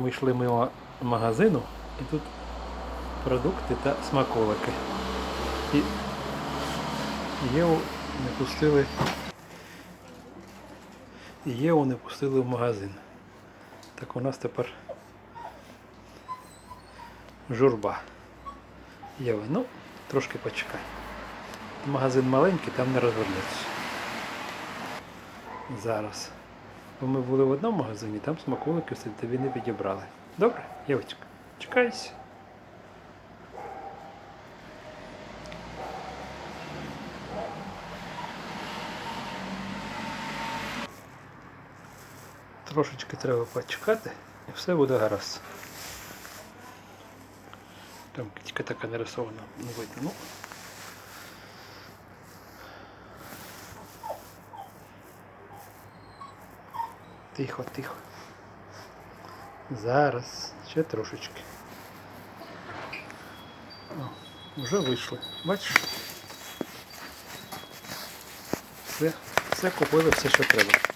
Ми йшли мимо магазину і тут продукти та смаколики. І Єву не пустили. Єву не пустили в магазин. Так у нас тепер журба. Єва, ну, трошки почекай. Магазин маленький, там не розвернеться. Зараз. Бо ми були в одному магазині, там смаколики все тобі не підібрали. Добре, Євочка, чекайся. Трошечки треба почекати і все буде гаразд. Там кітька така нарисована, не видно. Тихо, тихо. Зараз, ще трошечки. О, вже вийшли. Бачиш? Все, все купили, все, що треба.